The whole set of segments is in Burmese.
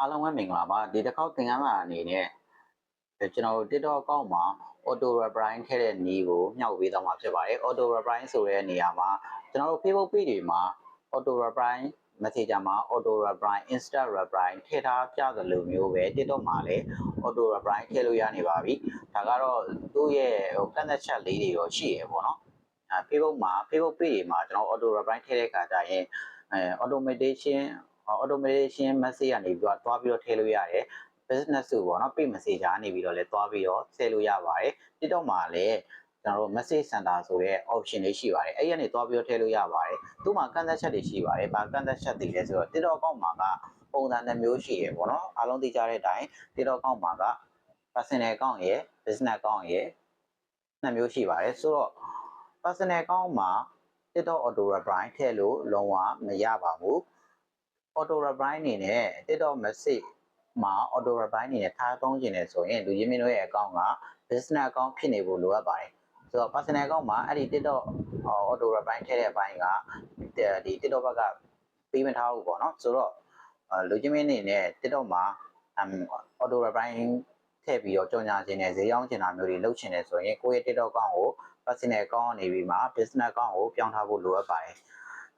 အားလုံးပဲမင်္ဂလာပါဒီတစ်ခေါက်သင်ခန်းစာအနေနဲ့ကျွန်တော်တို့ TikTok account မှာ auto reply ထည့်တဲ့နည်းကိုမျှဝေပေးသွားမှာဖြစ်ပါတယ် auto reply ဆိုတဲ့နေရာမှာကျွန်တော်တို့ Facebook page တွေမှာ auto reply messenger မှာ auto reply insta reply ထည့်ထားပြသလိုမျိုးပဲ TikTok မှာလည်း auto reply ထည့်လို့ရနေပါပြီဒါကတော့သူ့ရဲ့ဟိုကန့်သက်ချက်လေးတွေတော့ရှိရပေါ့နော်အဲ Facebook မှာ Facebook page တွေမှာကျွန်တော် auto reply ထည့်တဲ့အခါကျရင်အဲ automation automation message ကနေပြီးတော့တွားပြီးတော့ထည့်လို့ရတယ် business ဆိုပေါ့နော် page message ကနေပြီးတော့လည်းတွားပြီးတော့ဆယ်လို့ရပါတယ် TikTok မှာလည်းကျွန်တော်တို့ message center ဆိုတဲ့ option လေးရှိပါတယ်အဲ့ဒီကနေတွားပြီးတော့ထည့်လို့ရပါတယ်သူ့မှာကန့်သက်ချက်တွေရှိပါတယ်ဘာကန့်သက်ချက်တွေလဲဆိုတော့ TikTok account မှာကပုံစံတစ်မျိုးရှိရပေါ့နော်အားလုံးသိကြတဲ့အတိုင်း TikTok account မှာက personal account ရယ် business account ရယ်နှစ်မျိုးရှိပါတယ်ဆိုတော့ personal account မှာ TikTok auto reply ထည့်လို့လုံးဝမရပါဘူး auto reply အနေနဲ့ TikTok message မှာ auto reply အနေနဲ့ထားသုံးခြင်းနဲ့ဆိုရင်လူချင်းမင်းတို့ရဲ့ account က business account ဖြစ်နေဖို့လိုအပ်ပါတယ်ဆိုတော့ personal account မှာအဲ့ဒီ TikTok auto reply ထည့်တဲ့အပိုင်းကဒီ TikTok ဘက်ကပေးမထားဘူးပေါ့နော်ဆိုတော့လူချင်းမင်းအနေနဲ့ TikTok မှာ auto reply ထည့်ပြီးတော့ကြော်ညာခြင်းနဲ့ဈေးရောင်းခြင်းတာမျိုးတွေလုပ်ခြင်းနဲ့ဆိုရင်ကိုယ့်ရဲ့ TikTok account ကို personal account နေပြီးမှ business account ကိုပြောင်းထားဖို့လိုအပ်ပါတယ်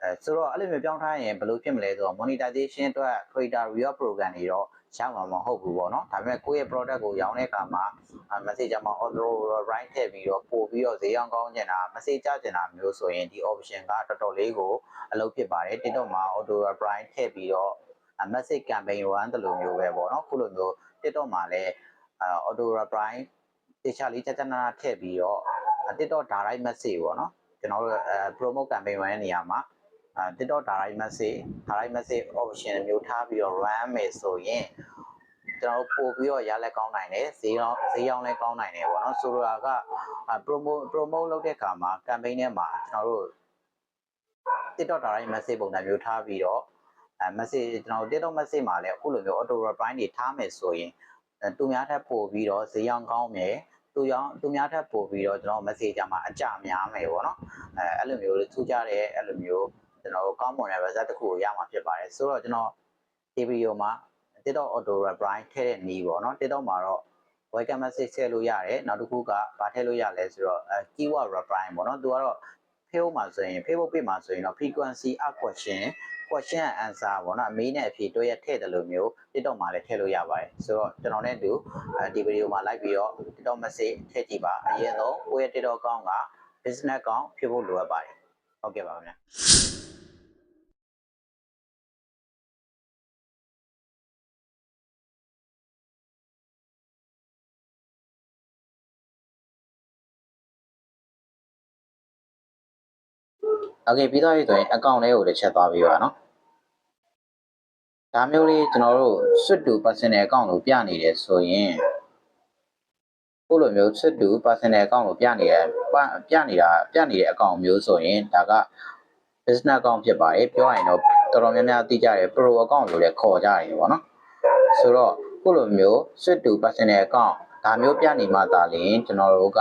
အဲဆိုတော့အဲ့လိုမျိုးပြောင်းထားရင်ဘယ်လိုဖြစ်မလဲဆိုတော့ monetization အတွက် creator reward program တွေတော့ရမှာမဟုတ်ဘူးပေါ့နော်ဒါပေမဲ့ကိုယ့်ရဲ့ product ကိုရောင်းတဲ့အခါမှာ message မှာ auto write ထည့်ပြီးတော့ပို့ပြီးတော့ဈေးရောင်းကောင်းကျင်တာ message ကြကျင်တာမျိုးဆိုရင်ဒီ option ကတော်တော်လေးကိုအလုပ်ဖြစ်ပါတယ် TikTok မှာ auto write ထည့်ပြီးတော့ message campaign run တလိုမျိုးပဲပေါ့နော်ခုလိုမျိုး TikTok မှာလည်း auto reply တခြားလေးကြကြနာထည့်ပြီးတော့ TikTok direct message ပေါ့နော်ကျွန်တော်တို့အဲ promote campaign ဝင်တဲ့နေရာမှာ အဲ TikTok direct message direct message option မျိုးထားပြီးတော့ run မယ်ဆိုရင်ကျွန်တော်ပို့ပြီးတော့ရလက်ကောင်းနိုင်တယ်ဈေးရောင်းဈေးရောင်းလဲကောင်းနိုင်တယ်ပေါ့နော်ဆိုလိုတာက promote promote လုပ်တဲ့အခါမှာ campaign ထဲမှာကျွန်တော်တို့ TikTok direct message ပုံစံမျိုးထားပြီးတော့အဲ message ကျွန်တော် TikTok message မှာလည်းအခုလိုမျိုး auto reply တွေထားမယ်ဆိုရင်သူများထက်ပို့ပြီးတော့ဈေးရောင်းကောင်းမယ်သူရောင်းသူများထက်ပို့ပြီးတော့ကျွန်တော် messenger မှာအကြများမယ်ပေါ့နော်အဲအဲ့လိုမျိုးထူးခြားတဲ့အဲ့လိုမျိုး ကျွန်တော်ကောင်းမွန်တဲ့ result တစ်ခုကိုရမှာဖြစ်ပါတယ်ဆိုတော့ကျွန်တော်ဒီဗီဒီယိုမှာ TikTok auto reply ထည့်တဲ့နည်းပေါ့နော် TikTok မှာတော့ welcome message ထည့်လို့ရတယ်နောက်တစ်ခုကဗာထည့်လို့ရလဲဆိုတော့အဲ keyword reply ပေါ့နော်သူကတော့ Facebook မှာဆိုရင် Facebook page မှာဆိုရင်တော့ frequency of question question and answer ပေါ့နော်အမေးနဲ့အဖြေတွဲရထည့်တယ်လို့မျိုး TikTok မှာလည်းထည့်လို့ရပါတယ်ဆိုတော့ကျွန်တော်နဲ့တူဒီဗီဒီယိုမှာလိုက်ပြီးတော့ TikTok message ထည့်ကြည့်ပါအရင်ဆုံးကိုယ့်ရဲ့ TikTok account က business account ဖြစ်ဖို့လိုအပ်ပါတယ်ဟုတ်ကဲ့ပါခင်ဗျာ Okay ပြီးသွားပြီဆိုရင် account လေးကိုလည်းချက်သွားပြီးပါနော်ဒါမျိုးလေးကျွန်တော်တို့စွတ်တူ personal account ကိုပြနေတယ်ဆိုရင်ခုလိုမျိုးစွတ်တူ personal account ကိုပြနေတယ်ပြနေတာပြနေတဲ့အကောင့်မျိုးဆိုရင်ဒါက business account ဖြစ်ပါတယ်ပြောရရင်တော့တော်တော်များများသိကြတယ် pro account လို့လည်းခေါ်ကြတယ်ပေါ့နော်ဆိုတော့ခုလိုမျိုးစွတ်တူ personal account ဒါမျိုးပြနေမှသာလျှင်ကျွန်တော်တို့က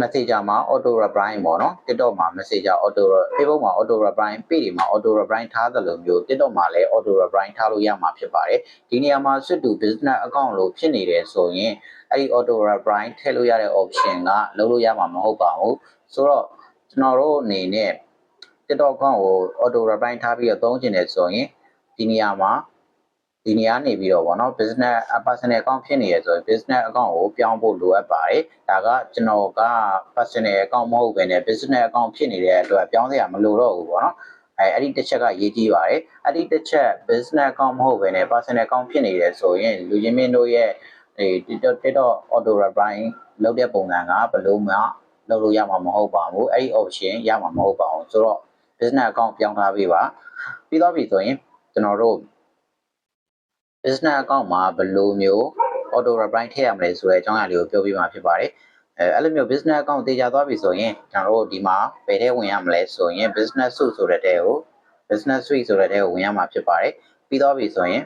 messenger မှာ auto reply ပေါ့နော် TikTok မှာ messenger auto Facebook မှာ auto reply page တွေမှာ auto reply ထားသလိုမျိုး TikTok မှာလည်း auto reply ထားလို့ရမှာဖြစ်ပါတယ်ဒီနေရာမှာ switch to business account လို့ဖြစ်နေတယ်ဆိုရင်အဲ့ဒီ auto reply ထည့်လို့ရတဲ့ option ကလုံးလို့ရမှာမဟုတ်ပါဘူးဆိုတော့ကျွန်တော်တို့အနေနဲ့ TikTok account ကို auto reply ထားပြီးတော့သုံးချင်တယ်ဆိုရင်ဒီနေရာမှာ ဒီနေရာနေပြီးတော့ဗောနော် business personal account ဖြစ်နေရဆိုရင် business account ကိုပြောင်းဖို့လိုအပ်ပါတယ်ဒါကကျွန်တော်က personal account မဟုတ်ဘဲနဲ့ business account ဖြစ်နေတဲ့အတွက်ပြောင်းစရာမလိုတော့ဘူးဗောနော်အဲအဲ့ဒီတစ်ချက်ကရေးကြည့်ပါတယ်အဲ့ဒီတစ်ချက် business account မဟုတ်ဘဲနဲ့ personal account ဖြစ်နေတယ်ဆိုရင်လူချင်းမင်းတို့ရဲ့ဒီ TikTok TikTok auto reply လုပ်တဲ့ပုံစံကဘယ်လိုမှလုပ်လို့ရမှာမဟုတ်ပါဘူးအဲ့ဒီ option ရမှာမဟုတ်ပါဘူးဆိုတော့ business account ပြောင်းထားပေးပါပြီးတော့ပြီဆိုရင်ကျွန်တော်တို့ business account မှာဘယ်လိုမျိုး auto reply ထည့်ရမလဲဆိုတဲ့အကြောင်းအရာလေးကိုပြောပြမှာဖြစ်ပါတယ်အဲအဲ့လိုမျိုး business account တေချာသွားပြီဆိုရင်ကျွန်တော်တို့ဒီမှာဘယ်ထဲဝင်ရမလဲဆိုရင် business suite ဆိုတဲ့တဲကို business suite ဆိုတဲ့တဲကိုဝင်ရမှာဖြစ်ပါတယ်ပြီးတော့ပြီဆိုရင်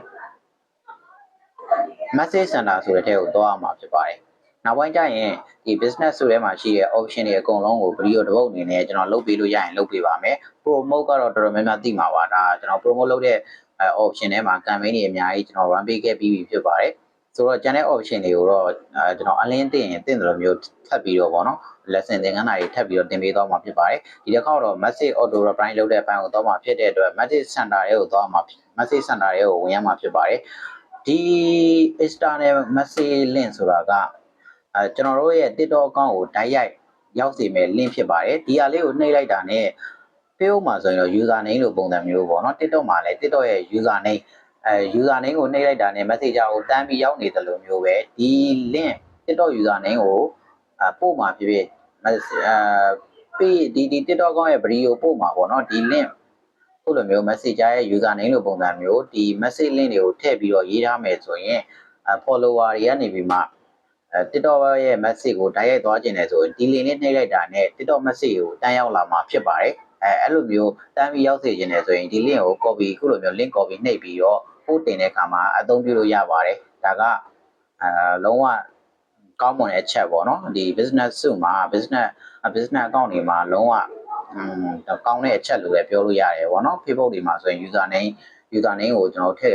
message center ဆိုတဲ့တဲကိုသွားရမှာဖြစ်ပါတယ်နောက်ပိုင်းကျရင်ဒီ business ဆိုတဲ့မှာရှိတဲ့ option တွေအကုန်လုံးကိုဗီဒီယိုတစ်ပုတ်အနေနဲ့ကျွန်တော်လုပ်ပေးလို့ရရင်လုပ်ပေးပါမယ် promote ကတော့တော်တော်များများသိမှာပါဒါကျွန်တော် promote လုပ်တဲ့အဲ option ထဲမှာ campaign တွေအများကြီးကျွန်တော် run ပေးခဲ့ပြီးပြီဖြစ်ပါတယ်ဆိုတော့ channel option တွေကိုတော့အဲကျွန်တော်အလင်းတင်ရင်တင်တယ်လို့မျိုးထပ်ပြီးတော့ဗောနော် lesson သင်ခန်းစာတွေထပ်ပြီးတော့တင်ပေးသွားမှာဖြစ်ပါတယ်ဒီတစ်ခါတော့ message auto reply လုပ်တဲ့အပိုင်းကိုသွားမှာဖြစ်တဲ့အတွက် message center တွေကိုသွားမှာ message center တွေကိုဝင်ရမှာဖြစ်ပါတယ်ဒီ external message link ဆိုတာကအဲကျွန်တော်တို့ရဲ့ TikTok account ကိုတိုက်ရိုက်ရောက်စေမဲ့ link ဖြစ်ပါတယ်ဒီဟာလေးကိုနှိပ်လိုက်တာနဲ့ Facebook မှာဆိုရင်တော့ user name လို့ပုံစံမျိုးပေါ့နော် TikTok မှာလည်း TikTok ရဲ့ user name အဲ user name ကိုနှိပ်လိုက်တာနဲ့ messenger ကိုတန်းပြီးရောက်နေတယ်လို့မျိုးပဲဒီ link TikTok user name ကိုအပို့မှာဖြစ်ဖြစ်အဲပြီးဒီဒီ TikTok ကောင်းရဲ့ video ပို့မှာပေါ့နော်ဒီ link ခုလိုမျိုး messenger ရဲ့ user name လို့ပုံစံမျိုးဒီ message link တွေကိုထည့်ပြီးတော့ရေးထားမယ်ဆိုရင်အဲ follower တွေကနေပြီးမှအဲ TikTok ရဲ့ message ကိုတိုက်ရိုက်သွားကျင်တယ်ဆိုရင်ဒီ link နဲ့နှိပ်လိုက်တာနဲ့ TikTok message ကိုတန်းရောက်လာမှာဖြစ်ပါတယ် အဲအဲ့လိုမျိုးတန်းပြီးရောက်စေခြင်းတယ်ဆိုရင်ဒီ link ကို copy ခုလိုမျိုး link copy နှိပ်ပြီးတော့ပို့တင်တဲ့အခါမှာအသုံးပြုလို့ရပါတယ်ဒါကအဲလုံးဝကောင်းမွန်တဲ့အချက်ပေါ့နော်ဒီ business စုမှာ business business account တွေမှာလုံးဝอืมကောင်းတဲ့အချက်လို့လည်းပြောလို့ရတယ်ပေါ့နော် Facebook တွေမှာဆိုရင် user name user name ကိုကျွန်တော်ထည့်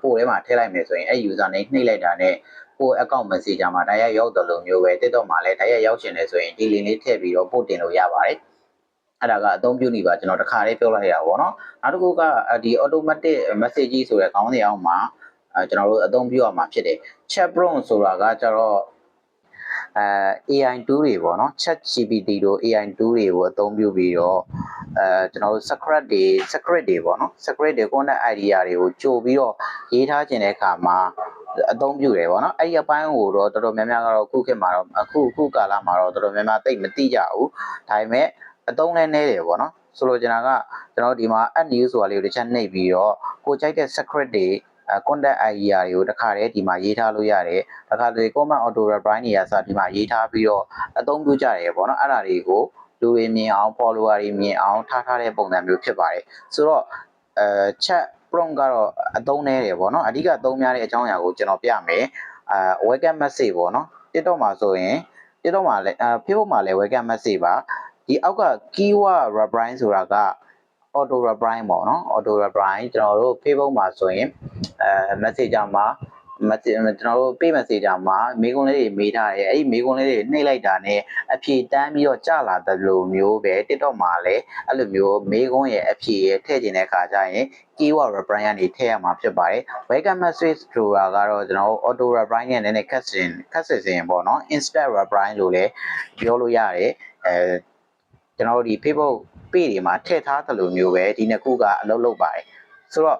ပို့ထဲမှာထည့်လိုက်မယ်ဆိုရင်အဲ့ user name နှိပ်လိုက်တာနဲ့ကို account messenger မှာတိုက်ရိုက်ရောက်တယ်လို့မျိုးပဲ TikTok မှာလည်းတိုက်ရိုက်ရောက်ချင်တယ်ဆိုရင်ဒီ link လေးထည့်ပြီးတော့ပို့တင်လို့ရပါတယ် အဲ့ဒါကအသုံးပြုနေပါကျွန်တော်တခါလေးပြောလိုက်ရပါဘောနော်နောက်တစ်ခုကဒီ automatic message ကြီးဆိုတဲ့ခေါင်းစဉ်အောက်မှာကျွန်တော်တို့အသုံးပြုရမှာဖြစ်တယ် chaperon ဆိုတာကကျတော့အဲ AI tool တွေပေါ့နော် ChatGPT တို့ AI tool တွေကိုအသုံးပြုပြီးတော့အဲကျွန်တော်တို့ secret တွေ secret တွေပေါ့နော် secret တွေ content idea တွေကိုကြိုပြီးတော့ရေးထားခြင်းတဲ့အခါမှာအသုံးပြုတယ်ပေါ့နော်အဲ့ဒီအပိုင်းကိုတော့တော်တော်များများကတော့ခုခေတ်မှာတော့အခုခုကာလမှာတော့တော်တော်များများသိမသိကြဘူးဒါပေမဲ့ အသုံးလည်းနည်းတယ်ပေါ့နော်ဆိုလိုချင်တာကကျွန်တော်ဒီမှာ add new ဆိုတာလေးကိုတစ်ချက်နှိပ်ပြီးတော့ကိုကြိုက်တဲ့ script တွေအဲ content idea တွေကိုတစ်ခါတည်းဒီမှာရေးထားလို့ရတယ်။တစ်ခါတည်း comment auto reply တွေအစားဒီမှာရေးထားပြီးတော့အသုံးပြုကြတယ်ပေါ့နော်။အဲ့ဒါတွေကိုလူတွေမြင်အောင် follower တွေမြင်အောင်ထားထားတဲ့ပုံစံမျိုးဖြစ်ပါတယ်။ဆိုတော့အဲ chat prompt ကတော့အသုံးနည်းတယ်ပေါ့နော်။အဓိကအသုံးများတဲ့အကြောင်းအရာကိုကျွန်တော်ပြမယ်။အဲ welcome message ပေါ့နော်။ TikTok မှာဆိုရင် TikTok မှာလည်းအဲ Facebook မှာလည်း welcome message ပါ။ ဒီအောက်က keyword reply ဆိုတာက auto reply ပေါ့နော် auto reply ကျွန်တော်တို့ Facebook မှာဆိုရင်အဲ messenger မှာ message ကျွန်တော်တို့ pay messenger မှာမေးခွန်းလေးတွေမေးထားတယ်အဲ့ဒီမေးခွန်းလေးတွေနှိပ်လိုက်တာနဲ့အဖြေတန်းပြီးတော့ကြာလာတယ်လို့မျိုးပဲ TikTok မှာလည်းအဲ့လိုမျိုးမေးခွန်းရဲ့အဖြေရဲ့ထည့်ခြင်းတဲ့အခါကျရင် keyword reply ကနေထည့်ရမှာဖြစ်ပါတယ် welcome message ဆိုတာကတော့ကျွန်တော်တို့ auto reply နဲ့နည်းနည်းခက်စင်ခက်စင်စင်ပေါ့နော် instant reply လို့လည်းပြောလို့ရတယ်အဲ ကျွန်တော်တို့ဒီ Facebook page တွေမှာထည့်ထားသလိုမျိုးပဲဒီနှစ်ခုကအလုပ်လုပ်ပါတယ်ဆိုတော့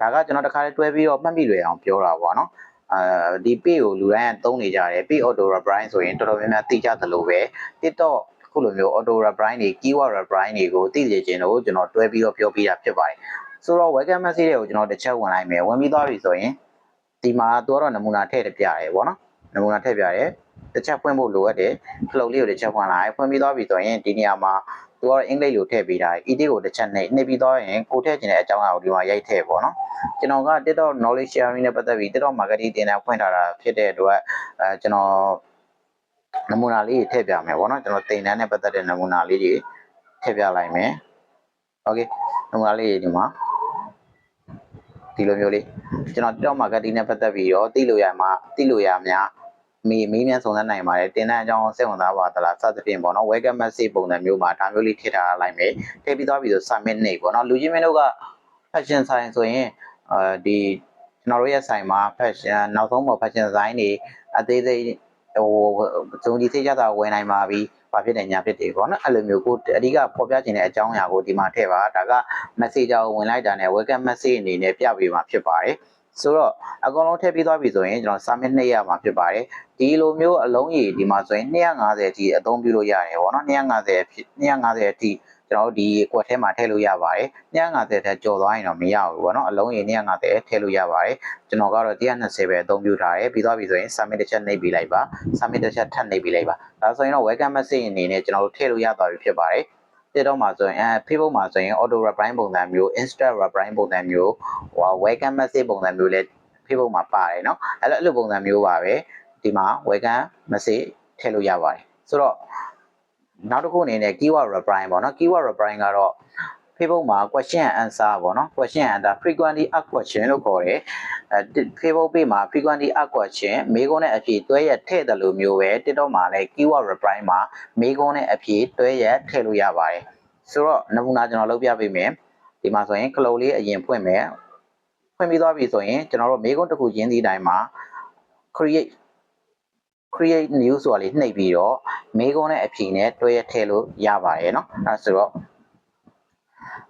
ဒါကကျွန်တော်တခါလေးတွဲပြီးတော့မှတ်မိလွယ်အောင်ပြောတာပေါ့နော်အဲဒီ page ကိုလူတိုင်းသုံးနေကြတယ် page auto reply ဆိုရင်တော်တော်များများသိကြသလိုပဲ TikTok ခုလိုမျိုး auto reply တွေ keyword reply တွေကိုသိစေခြင်းလို့ကျွန်တော်တွဲပြီးတော့ပြောပြတာဖြစ်ပါတယ်ဆိုတော့ welcome message တွေကိုကျွန်တော်တစ်ချက်ဝင်လိုက်မယ်ဝင်ပြီးသွားပြီဆိုရင်ဒီမှာတော့နမူနာထည့်ပြရတယ်ပေါ့နော်နမူနာထည့်ပြရတယ် တစ်ချက်ဖွင့်ဖို့လိုအပ်တယ်ဖလုံလေးကိုတစ်ချက်ဖွင့်လိုက်ဖွင့်ပြီးသွားပြီဆိုရင်ဒီနေရာမှာသူကတော့အင်္ဂလိပ်လိုထည့်ပေးတာ။ ED ကိုတစ်ချက်နဲ့နှိပ်ပြီးသွားရင်ကိုထည့်ချင်တဲ့အကြောင်းအရာကိုဒီမှာရိုက်ထည့်ပေါ့နော်။ကျွန်တော်က TikTok knowledge sharing နဲ့ပတ်သက်ပြီး TikTok marketing တင်တာဖွင့်ထားတာဖြစ်တဲ့အတွက်အဲကျွန်တော်နမူနာလေးတွေထည့်ပြမယ်ပေါ့နော်။ကျွန်တော်တင်တန်းနဲ့ပတ်သက်တဲ့နမူနာလေးတွေထည့်ပြလိုက်မယ်။ Okay နမူနာလေးတွေဒီမှာဒီလိုမျိုးလေးကျွန်တော် TikTok marketing နဲ့ပတ်သက်ပြီးတော့သိလို့ရမှာသိလို့ရမှာ မေးမေးမြန်းစုံစမ်းနိုင်ပါတယ်တင်တဲ့အကြောင်းစိတ်ဝင်စားပါသလားစသဖြင့်ပေါ့နော် welcome message ပုံစံမျိုးမှာဒါမျိုးလေးထည့်ထားလိုက်မယ်ထည့်ပြီးသွားပြီဆို submit နေပေါ့နော်လူချင်းမင်းတို့က fashion ဆိုင်ဆိုရင်အဲဒီကျွန်တော်တို့ရဲ့ဆိုင်မှာ fashion နောက်ဆုံးပေါ် fashion design တွေအသေးသေးဟိုစုံကြီးသိကြတာဝယ်နိုင်ပါပြီဘာဖြစ်တယ်ညာဖြစ်တယ်ပေါ့နော်အဲ့လိုမျိုးကိုအဓိကဖော်ပြခြင်းတဲ့အကြောင်းအရာကိုဒီမှာထည့်ပါဒါက message ကိုဝင်လိုက်တာနဲ့ welcome message အနေနဲ့ပြပေးမှာဖြစ်ပါတယ် ဆိုတော့အကောင်လုံးထည့်ပြီးသွားပြီဆိုရင်ကျွန်တော် submit နှိပ်ရမှာဖြစ်ပါတယ်ဒီလိုမျိုးအလုံးကြီးဒီမှာဆိုရင်250အထိအသုံးပြုလို့ရတယ်ပေါ့နော်250 250အထိကျွန်တော်တို့ဒီကွက်ထဲမှာထည့်လို့ရပါတယ်250ထက်ကျော်သွားရင်တော့မရဘူးပေါ့နော်အလုံးရေ250ထည့်လို့ရပါတယ်ကျွန်တော်ကတော့120ပဲအသုံးပြုထားတယ်ပြီးသွားပြီဆိုရင် submit တစ်ချက်နှိပ်ပြီးလိုက်ပါ submit တစ်ချက်ထပ်နှိပ်ပြီးလိုက်ပါဒါဆိုရင်တော့ welcome message အနေနဲ့ကျွန်တော်တို့ထည့်လို့ရသွားပြီဖြစ်ပါတယ် TikTok မှာဆိုရင်အဲ Facebook မှာဆိုရင် auto reply ပုံစံမျိုး instant reply ပုံစံမျိုးဟို welcome message ပုံစံမျိုးလည်း Facebook မှာပါတယ်เนาะအဲ့လိုအဲ့လိုပုံစံမျိုးပါပဲဒီမှာ welcome message ထည့်လို့ရပါတယ်ဆိုတော့နောက်တစ်ခုအနေနဲ့ keyword reply ပေါ့နော် keyword reply ကတော့ Facebook မှာ question and answer ပေါ့နော် question and answer frequently asked question လို့ခေါ်တယ်အဲ Facebook page မှာ frequently asked question မေးခွန်းနဲ့အဖြေတွဲရက်ထည့်တယ်လို့မျိုးပဲ TikTok မှာလည်း keyword reply မှာမေးခွန်းနဲ့အဖြေတွဲရက်ထည့်လို့ရပါတယ်ဆိုတော့နမူနာကျွန်တော်လုပ်ပြပေးမယ်ဒီမှာဆိုရင် close လေးအရင်ဖွင့်မယ်ဖွင့်ပြီးသွားပြီဆိုရင်ကျွန်တော်တို့မေးခွန်းတစ်ခုချင်းစီတိုင်းမှာ create create new ဆိုတာလေးနှိပ်ပြီးတော့မေးခွန်းနဲ့အဖြေနဲ့တွဲရက်ထည့်လို့ရပါတယ်เนาะအဲဆိုတော့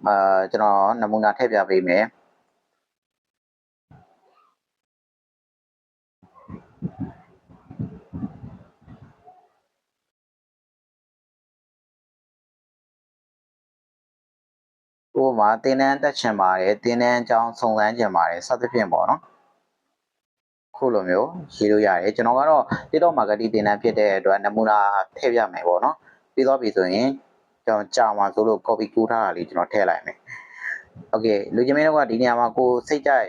အာကျွန်တော်နမူနာထည့်ပြပေးမယ်ဥပမာတင်းတန်းတက်ချင်ပါတယ်တင်းတန်းအကြောင်းစုံစမ်းချင်ပါတယ်စသဖြင့်ပေါ့နော်ခုလိုမျိုးရေးလို့ရတယ်ကျွန်တော်ကတော့ TikTok marketing တင်တန်းဖြစ်တဲ့အတွက်နမူနာထည့်ပြမယ်ပေါ့နော်ပြီးတော့ပြီဆိုရင် ကျွန်တော်ကြာမှာဆိုလို့ copy ကူးထားတာလေးကျွန်တော်ထည့်လိုက်မယ်โอเคလူချင်းမင်းတို့ကဒီနေရာမှာကိုစိတ်ကြိုက်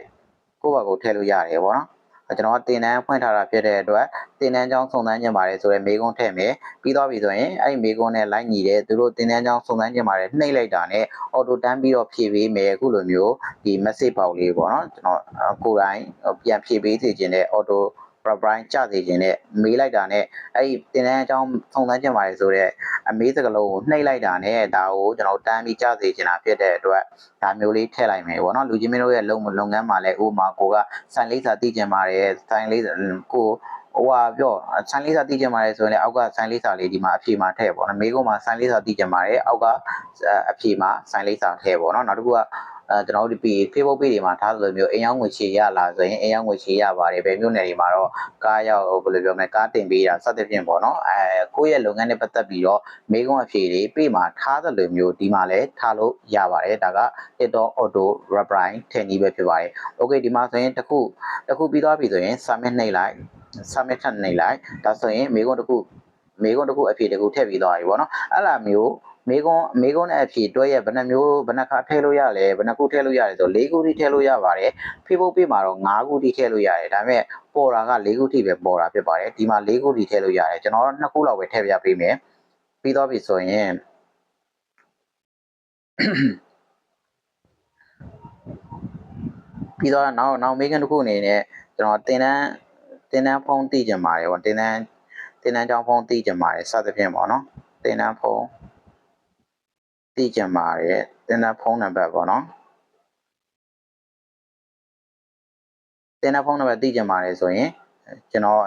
ကိုယ့်ဘာကိုထည့်လို့ရတယ်ပေါ့နော်ကျွန်တော်တင်တန်းဖွင့်ထားတာဖြစ်တဲ့အတွက်တင်တန်းကြောင်းစုံစမ်းခြင်းပါတယ်ဆိုတော့မေကုန်းထည့်မယ်ပြီးတော့ပြီဆိုရင်အဲ့ဒီမေကုန်းနဲ့လိုက်ညီတဲ့သူတို့တင်တန်းကြောင်းစုံစမ်းခြင်းပါတယ်နှိပ်လိုက်တာနဲ့အော်တိုတန်းပြီးတော့ဖြည့်ပေးမယ်အခုလိုမျိုးဒီ message box လေးပေါ့နော်ကျွန်တော်ကိုယ်တိုင်ပြန်ဖြည့်ပေးစေခြင်းနဲ့ auto reply ကြစေခြင်းနဲ့မေးလိုက်တာနဲ့အဲ့ဒီတင်တန်းအကြောင်းစုံစမ်းခြင်းပါတယ်ဆိုတော့ အမေးစကလုံးကိုနှိပ်လိုက်တာနဲ့ဒါကိုကျွန်တော်တန်းပြီးကြစေခြင်းတာဖြစ်တဲ့အတွက်ဒါမျိုးလေးထည့်လိုက်မယ်ပေါ့နော်လူချင်းမင်းတို့ရဲ့လုပ်လုပ်ငန်းမှာလည်းဥပမာကိုကစိုင်လေးစာသိကျင်ပါတယ်စိုင်လေးကိုဟိုဟာပြောဆိုင်းလေးစာသိကြပါတယ်ဆိုရင်လည်းအောက်ကဆိုင်းလေးစာလေးဒီမှာအဖြေမှာထည့်ပေါ့နော်မိကုန်းမှာဆိုင်းလေးစာသိကြပါတယ်အောက်ကအဖြေမှာဆိုင်းလေးစာထည့်ပေါ့နော်နောက်တစ်ခုက အဲကျွန်တော်တို့ဒီ Facebook page တွေမှာထားသလိုမျိုးအိမ်ရောက်ငွေချေရလာဆိုရင်အိမ်ရောက်ငွေချေရပါတယ်ဘယ်မျိုးနယ်တွေမှာတော့ကားရောက်ဘယ်လိုပြောမလဲကားတင်ပေးတာစသဖြင့်ပေါ့နော်အဲကိုယ့်ရဲ့လုပ်ငန်းနဲ့ပတ်သက်ပြီးတော့မိကုန်းအဖြေတွေ page မှာထားသလိုမျိုးဒီမှာလည်းထားလို့ရပါတယ်ဒါက TikTok auto reply ထည့်နည်းပဲဖြစ်ပါတယ် okay ဒီမှာဆိုရင်တစ်ခုတစ်ခုပြီးသွားပြီဆိုရင် submit နှိပ်လိုက် submit ထပ်နှိပ်လိုက်ဒါဆိုရင်မိကုန်းတစ်ခုမိကုန်းတစ်ခုအဖြေတစ်ခုထည့်ပြီးသွားပြီပေါ့နော်အဲ့လိုမျိုး မေကွန်မေကွန်နဲ့အဖြေတွဲရဲ့ဘယ်နှမျိုးဘယ်နှခါထည့်လို့ရလဲဘယ်နှခုထည့်လို့ရတယ်ဆို၄ခုထိထည့်လို့ရပါတယ် Facebook page မှာတော့၅ခုထိထည့်လို့ရတယ်ဒါပေမဲ့ပေါ်တာက၄ခုထိပဲပေါ်တာဖြစ်ပါတယ်ဒီမှာ၄ခုထိထည့်လို့ရတယ်ကျွန်တော်တို့2ခုလောက်ပဲထည့်ပြပေးမယ်ပြီးတော့ပြီဆိုရင်ပြီးတော့နောက်နောက်မေကန်တစ်ခုအနေနဲ့ကျွန်တော်တင်တန်းတင်တန်းဖုန်းတည်ကြပါတယ်ပေါ့တင်တန်းတင်တန်းကြောင်းဖုန်းတည်ကြပါတယ်စသဖြင့်ပေါ့နော်တင်တန်းဖုန်း သိကြပါတယ်တင်တဲ့ဖုန်းနံပါတ်ပေါ့နော်တင်တဲ့ဖုန်းနံပါတ်သိကြပါတယ်ဆိုရင်ကျွန်တော်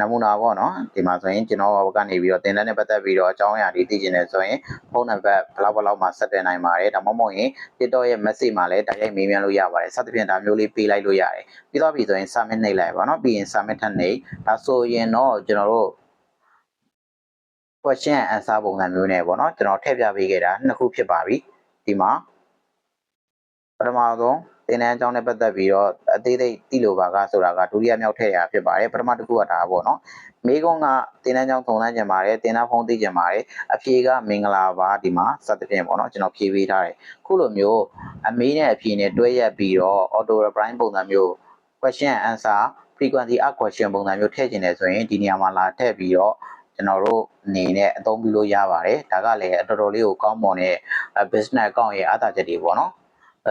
နမူနာပေါ့နော်ဒီမှာဆိုရင်ကျွန်တော်ကနေပြီးတော့တင်တဲ့နဲ့ပတ်သက်ပြီးတော့အကြောင်းအရာတွေသိချင်တယ်ဆိုရင်ဖုန်းနံပါတ်ဘယ်လောက်ဘယ်လောက်မှဆက်သွယ်နိုင်ပါတယ်ဒါမှမဟုတ်ရင် TikTok ရဲ့ message မှာလည်းတိုက်ရိုက်မေးမြန်းလို့ရပါတယ်စသဖြင့်ဒါမျိုးလေးပေးလိုက်လို့ရတယ်ပြီးတော့ပြီဆိုရင် submit နှိပ်လိုက်ပါနော်ပြီးရင် submit ထပ်နှိပ်ဒါဆိုရင်တော့ကျွန်တော်တို့ question and answer ပုံစံမျိုးနဲ့ပေါ့နော်ကျွန်တော်ထည့်ပြပေးခဲ့တာနှစ်ခုဖြစ်ပါပြီဒီမှာပထမဆုံးတင်တန်းအကြောင်းနဲ့ပတ်သက်ပြီးတော့အသေးစိတ်သိလို့ပါကဆိုတာကဒုတိယမြောက်ထည့်ရဖြစ်ပါတယ်ပထမတစ်ခုကဒါပေါ့နော်မိကုန်းကတင်တန်းကြောင်းထုံတန်းကျင်ပါတယ်တင်တန်းဖုံးသိကျင်ပါတယ်အဖြေကမင်္ဂလာပါဒီမှာစသဖြင့်ပေါ့နော်ကျွန်တော်ဖြေပေးထားတယ်ခုလိုမျိုးအမေးနဲ့အဖြေနဲ့တွဲရက်ပြီးတော့ auto reply ပုံစံမျိုး question and answer frequency of question ပုံစံမျိုးထည့်ခြင်းတယ်ဆိုရင်ဒီနေရာမှာလာထည့်ပြီးတော့ ကျွန်တော်တို့အနေနဲ့အသုံးပြုလို့ရပါတယ်ဒါကလည်းတော်တော်လေးကိုကောင်းမွန်တဲ့ business account ရဲ့အားသာချက်တွေပေါ့နော်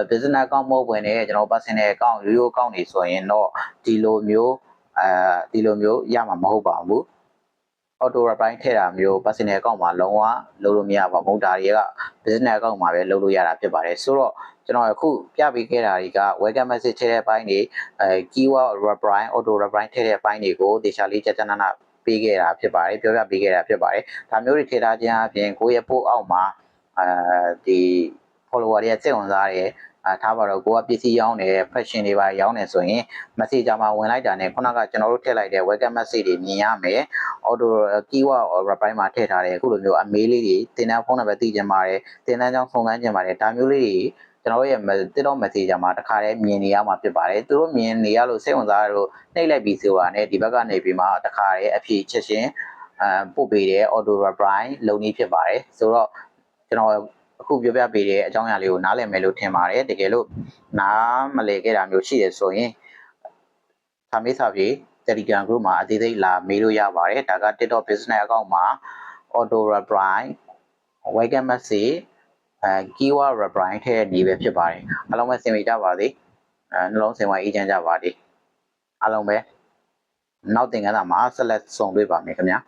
business account မဟုတ်ဘဲနဲ့ကျွန်တော် personal account ရိုးရိုး account တွေဆိုရင်တော့ဒီလိုမျိုးအဲဒီလိုမျိုးရမှာမဟုတ်ပါဘူး auto reply ထည့်တာမျိုး personal account မှာလုံးဝလုပ်လို့မရပါဘူးဒါတွေက business account မှာပဲလုပ်လို့ရတာဖြစ်ပါတယ်ဆိုတော့ကျွန်တော်အခုပြပေးခဲ့တာတွေက welcome message ထည့်တဲ့အပိုင်းတွေအဲ keyword reply auto reply ထည့်တဲ့အပိုင်းတွေကိုတေချာလေးကြကြနာနာ ပေးခဲ့တာဖြစ်ပါတယ်ပြောပြပေးခဲ့တာဖြစ်ပါတယ်ဒါမျိုးတွေထည့်ထားခြင်းအပြင်ကိုယ့်ရဲ့ post အောက်မှာအဲဒီ follower တွေကစိတ်ဝင်စားတယ်အာထားပါတော့ကိုကပစ္စည်းရောင်းတယ် fashion တွေပါရောင်းတယ်ဆိုရင် message မှာဝင်လိုက်တာနဲ့ခုနကကျွန်တော်တို့ထည့်လိုက်တဲ့ welcome message တွေမြင်ရမယ် auto keyword reply မှာထည့်ထားတယ်အခုလိုမျိုးအမေးလေးတွေတင်တန်းဖုန်းနံပါတ်သိကြပါတယ်တင်တန်းကြောင်းစုံစမ်းကြပါတယ်ဒါမျိုးလေးတွေ ကျွန်တော်တို့ရဲ့ TikTok Messenger မှာတခါတည်းမြင်နေရမှာဖြစ်ပါတယ်သူတို့မြင်နေရလို့စိတ်ဝင်စားရလို့နှိပ်လိုက်ပြီးဆိုတာနဲ့ဒီဘက်ကနေပြီးမှတခါတည်းအဖြေချက်ချင်းအဲပို့ပေးတဲ့ auto reply လုံနည်းဖြစ်ပါတယ်ဆိုတော့ကျွန်တော်အခုပြောပြပေးတဲ့အကြောင်းအရာလေးကိုနားလည်မယ်လို့ထင်ပါတယ်တကယ်လို့နားမလည်ခဲ့တာမျိုးရှိရဆိုရင်သာမေးစာပြေ Telegram group မှာအသေးစိတ်လာမေးလို့ရပါတယ်ဒါက TikTok business account မှာ auto reply welcome message အဲအဲ keyword rebrand ထည့်တဲ့နည်းပဲဖြစ်ပါတယ်အားလုံးပဲစင်မိကြပါစေအဲနှလုံးစင်ဝိုင်းအေးချမ်းကြပါစေအားလုံးပဲနောက်သင်ခန်းစာမှာဆက်လက်ဆုံတွေ့ပါမယ်ခင်ဗျာ